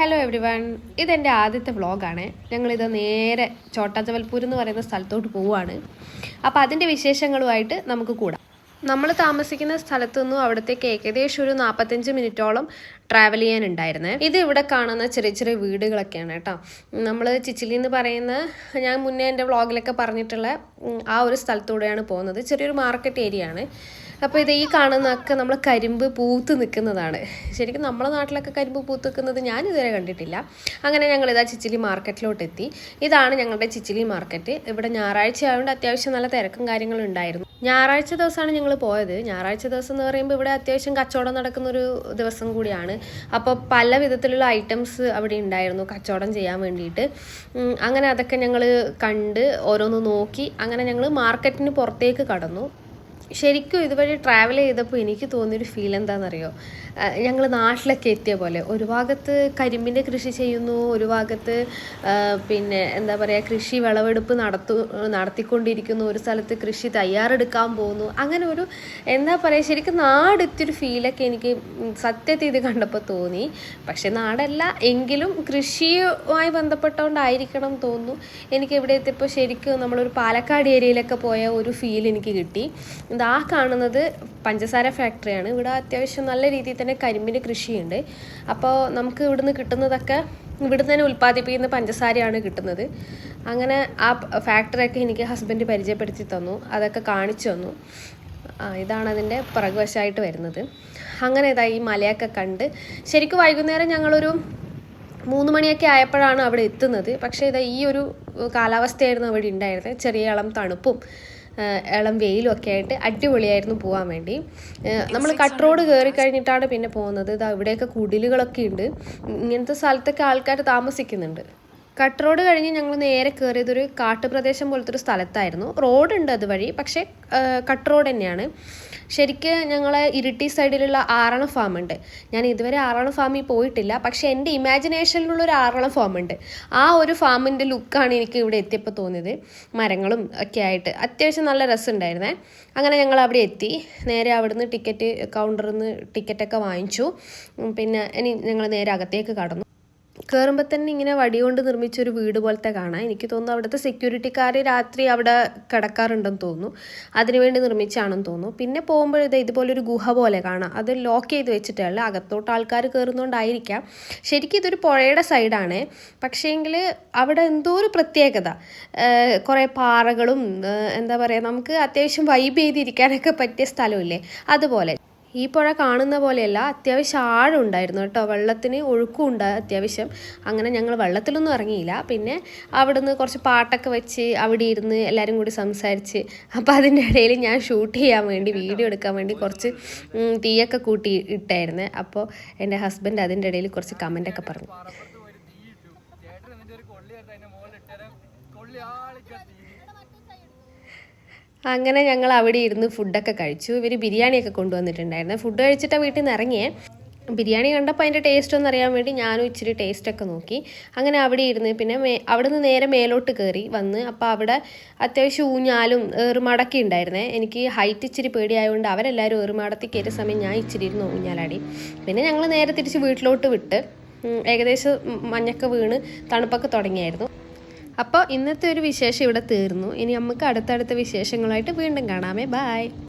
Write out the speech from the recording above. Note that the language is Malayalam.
ഹലോ എവ്രി വൺ ഇതെന്റെ ആദ്യത്തെ വ്ളോഗാണ്. ഞങ്ങളിത് നേരെ ചോട്ടാ ജബൽപൂർ എന്ന് പറയുന്ന സ്ഥലത്തോട്ട് പോവുകയാണ് അപ്പോൾ അതിന്റെ വിശേഷങ്ങളുമായിട്ട് നമുക്ക് കൂടാം. നമ്മൾ താമസിക്കുന്ന സ്ഥലത്തു നിന്നും അവിടത്തേക്ക് ഏകദേശം ഒരു നാൽപ്പത്തഞ്ച് മിനിറ്റോളം ട്രാവൽ ചെയ്യാനുണ്ടായിരുന്നേ. ഇത് ഇവിടെ കാണുന്ന ചെറിയ ചെറിയ വീടുകളൊക്കെയാണ് കേട്ടോ. നമ്മൾ ചിച്ചിലി എന്ന് പറയുന്ന ഞാൻ മുന്നേ എന്റെ വ്ളോഗിലൊക്കെ പറഞ്ഞിട്ടുള്ള ആ ഒരു സ്ഥലത്തൂടെയാണ് പോകുന്നത്. ചെറിയൊരു മാർക്കറ്റ് ഏരിയ ആണ്. അപ്പോൾ ഇത് ഈ കാണുന്നതൊക്കെ നമ്മൾ കരിമ്പ് പൂത്ത് നിൽക്കുന്നതാണ്. ശരിക്കും നമ്മളെ നാട്ടിലൊക്കെ കരിമ്പ് പൂത്ത് നിൽക്കുന്നത് ഞാൻ ഇതുവരെ കണ്ടിട്ടില്ല. അങ്ങനെ ഞങ്ങൾ ഇതാ ചിച്ചിലി മാർക്കറ്റിലോട്ട് എത്തി ഇതാണ് ഞങ്ങളുടെ ചിച്ചിലി മാർക്കറ്റ്. ഇവിടെ ഞായറാഴ്ച ആയതുകൊണ്ട് അത്യാവശ്യം നല്ല തിരക്കും കാര്യങ്ങളും ഉണ്ടായിരുന്നു. ഞായറാഴ്ച ദിവസമാണ് ഞങ്ങൾ പോയത്. ഞായറാഴ്ച ദിവസം എന്ന് പറയുമ്പോൾ ഇവിടെ അത്യാവശ്യം കച്ചവടം നടക്കുന്ന ഒരു ദിവസം കൂടിയാണ്. അപ്പോൾ പല വിധത്തിലുള്ള ഐറ്റംസ് അവിടെ ഉണ്ടായിരുന്നു കച്ചവടം ചെയ്യാൻ വേണ്ടിയിട്ട്. അങ്ങനെ അതൊക്കെ ഞങ്ങൾ കണ്ട് ഓരോന്ന് നോക്കി അങ്ങനെ ഞങ്ങൾ മാർക്കറ്റിന് പുറത്തേക്ക് കടന്നു. ശരിക്കും ഇതുവഴി ട്രാവൽ ചെയ്തപ്പോൾ എനിക്ക് തോന്നിയൊരു ഫീൽ എന്താണെന്നറിയോ ഞങ്ങൾ നാട്ടിലൊക്കെ എത്തിയ പോലെ. ഒരു ഭാഗത്ത് കരിമ്പിന്റെ കൃഷി ചെയ്യുന്നു ഒരു ഭാഗത്ത് പിന്നെ എന്താ പറയുക കൃഷി വിളവെടുപ്പ് നടത്തു നടത്തിക്കൊണ്ടിരിക്കുന്നു ഒരു സ്ഥലത്ത് കൃഷി തയ്യാറെടുക്കാൻ പോകുന്നു. അങ്ങനെ ഒരു എന്താ പറയുക ശരിക്കും നാടെത്തിയൊരു ഫീലൊക്കെ എനിക്ക് സത്യത്തിൽ ഇത് കണ്ടപ്പോൾ തോന്നി. പക്ഷേ നാടല്ല എങ്കിലും കൃഷിയുമായി ബന്ധപ്പെട്ടുകൊണ്ടായിരിക്കണം തോന്നുന്നു. എനിക്ക് ഇവിടെ എത്തിയപ്പോൾ ശരിക്കും നമ്മളൊരു പാലക്കാട് ഏരിയയിലൊക്കെ പോയ ഒരു ഫീൽ എനിക്ക് കിട്ടി. ഇതാ കാണുന്നത് പഞ്ചസാര ഫാക്ടറിയാണ്. ഇവിടെ അത്യാവശ്യം നല്ല രീതിയിൽ തന്നെ കരിമ്പിൻ കൃഷിയുണ്ട്. അപ്പോൾ നമുക്ക് ഇവിടുന്ന് കിട്ടുന്നതൊക്കെ ഇവിടുന്ന് തന്നെ ഉൽപ്പാദിപ്പിക്കുന്ന പഞ്ചസാരയാണ് കിട്ടുന്നത്. അങ്ങനെ ആ ഫാക്ടറിയൊക്കെ എനിക്ക് ഹസ്ബൻഡ് പരിചയപ്പെടുത്തി തന്നു. അതൊക്കെ കാണിച്ചു തന്നു. ഇതാണ് അതിന്റെ പുറകുവശമായിട്ട് വരുന്നത്. അങ്ങനെ ഇതാ ഈ മലയൊക്കെ കണ്ട് ശരിക്കും വൈകുന്നേരം ഞങ്ങളൊരു മൂന്ന് മണിയൊക്കെ ആയപ്പോഴാണ് അവിടെ എത്തുന്നത്. പക്ഷേ ഇതാ ഈ ഒരു കാലാവസ്ഥയായിരുന്നു അവിടെ ഉണ്ടായിരുന്നത്. ചെറിയ ഇളം തണുപ്പും ഇളം വെയിലും ഒക്കെ ആയിട്ട് അടിപൊളിയായിരുന്നു പോകാൻ വേണ്ടി. നമ്മൾ കട്ട് റോഡ് കയറി കഴിഞ്ഞിട്ടാണ് പിന്നെ പോകുന്നത് ഇതാ ഇവിടെയൊക്കെ കുടിലുകളൊക്കെ ഉണ്ട്. ഇങ്ങനത്തെ സ്ഥലത്തൊക്കെ ആൾക്കാർ താമസിക്കുന്നുണ്ട്. കട്ട് റോഡ് കഴിഞ്ഞ് ഞങ്ങൾ നേരെ കയറിയത് ഒരു കാട്ടുപ്രദേശം പോലത്തെ ഒരു സ്ഥലത്തായിരുന്നു റോഡുണ്ട് അതുവഴി പക്ഷേ കട്ട് റോഡ് തന്നെയാണ്. ശരിക്ക് ഞങ്ങൾ ഇരിട്ടി സൈഡിലുള്ള ആറളം ഫാം ഉണ്ട്. ഞാൻ ഇതുവരെ ആറളം ഫാമിൽ പോയിട്ടില്ല പക്ഷേ എന്റെ ഇമാജിനേഷനിലുള്ള ഒരു ആറളം ഫാം ഉണ്ട്. ആ ഒരു ഫാമിന്റെ ലുക്കാണ് എനിക്ക് ഇവിടെ എത്തിയപ്പോൾ തോന്നിയത്. മരങ്ങളും ഒക്കെ ആയിട്ട്. അത്യാവശ്യം നല്ല രസമുണ്ടായിരുന്നേ. അങ്ങനെ ഞങ്ങൾ അവിടെ എത്തി. നേരെ അവിടുന്ന് ടിക്കറ്റ് കൗണ്ടറിൽ നിന്ന് ടിക്കറ്റൊക്കെ വാങ്ങിച്ചു. പിന്നെ ഇനി ഞങ്ങൾ നേരെ അകത്തേക്ക് കടന്നു. കയറുമ്പോൾ തന്നെ ഇങ്ങനെ വടി കൊണ്ട് നിർമ്മിച്ച ഒരു വീട് പോലത്തെ കാണാം. എനിക്ക് തോന്നുന്നു അവിടുത്തെ സെക്യൂരിറ്റിക്കാർ രാത്രി അവിടെ കിടക്കാറുണ്ടെന്ന് തോന്നുന്നു. അതിനുവേണ്ടി നിർമ്മിച്ചാണെന്ന് തോന്നുന്നു. പിന്നെ പോകുമ്പോഴത് ഇതുപോലൊരു ഗുഹ പോലെ കാണാം. അത് ലോക്ക് ചെയ്ത് വെച്ചിട്ടുള്ള അകത്തോട്ട് ആൾക്കാർ കയറുന്നതുകൊണ്ടായിരിക്കാം ശരിക്കും ഇതൊരു പുഴയുടെ സൈഡാണ് പക്ഷേങ്കിൽ അവിടെ എന്തോ ഒരു പ്രത്യേകത. കുറേ പാറകളും എന്താ പറയുക നമുക്ക് അത്യാവശ്യം വൈബ് ചെയ്തിരിക്കാനൊക്കെ പറ്റിയ സ്ഥലമില്ലേ? അതുപോലെ. ഈ പുഴ കാണുന്ന പോലെയല്ല അത്യാവശ്യം ആഴമുണ്ടായിരുന്നു കേട്ടോ. വെള്ളത്തിന് ഒഴുക്കും ഉണ്ട് അത്യാവശ്യം. അങ്ങനെ ഞങ്ങൾ വെള്ളത്തിലൊന്നും ഇറങ്ങിയില്ല. പിന്നെ അവിടുന്ന് കുറച്ച് പാട്ടൊക്കെ വെച്ച് അവിടെ ഇരുന്ന് എല്ലാവരും കൂടി സംസാരിച്ച് അപ്പോൾ അതിന്റെ ഇടയിൽ ഞാൻ ഷൂട്ട് ചെയ്യാൻ വേണ്ടി വീഡിയോ എടുക്കാൻ വേണ്ടി കുറച്ച് തീയൊക്കെ കൂട്ടി ഇട്ടായിരുന്നു. അപ്പോൾ എന്റെ ഹസ്ബൻഡ് അതിന്റെ ഇടയിൽ കുറച്ച് കമന്റൊക്കെ പറഞ്ഞു. കൊള്ളി എടുത്ത് അങ്ങനെ ഞങ്ങൾ അവിടെ ഇരുന്ന് ഫുഡൊക്കെ കഴിച്ചു. ഇവർ ബിരിയാണിയൊക്കെ കൊണ്ടുവന്നിട്ടുണ്ടായിരുന്നു. ഫുഡ് കഴിച്ചിട്ടാണ് വീട്ടിൽ നിന്ന് ഇറങ്ങിയേ. ബിരിയാണി കണ്ടപ്പോൾ അതിന്റെ ടേസ്റ്റ് ഒന്ന് അറിയാൻ വേണ്ടി ഞാനും ഇച്ചിരി ടേസ്റ്റൊക്കെ നോക്കി. അങ്ങനെ അവിടെ ഇരുന്ന് പിന്നെ മേ അവിടെ നിന്ന് നേരെ മേലോട്ട് കയറി വന്ന് അപ്പോൾ അവിടെ അത്യാവശ്യം ഊഞ്ഞാലും ഏറുമാടൊക്കെ ഉണ്ടായിരുന്നേ. എനിക്ക് ഹൈറ്റ് ഇച്ചിരി പേടിയായതുകൊണ്ട് അവരെല്ലാവരും ഏറുമാടത്തിൽ കയറിയ സമയം ഞാൻ ഇച്ചിരി ഇരുന്ന് ഊഞ്ഞാലാടി. പിന്നെ ഞങ്ങൾ നേരെ തിരിച്ച് വീട്ടിലോട്ട് വിട്ട് ഏകദേശം മഞ്ഞൊക്കെ വീണ് തണുപ്പൊക്കെ തുടങ്ങിയായിരുന്നു. അപ്പോൾ ഇന്നത്തെ ഒരു വിശേഷം ഇവിടെ തീർന്നു. ഇനി നമുക്ക് അടുത്തടുത്ത വിശേഷങ്ങളായിട്ട് വീണ്ടും കാണാമേ. ബായ്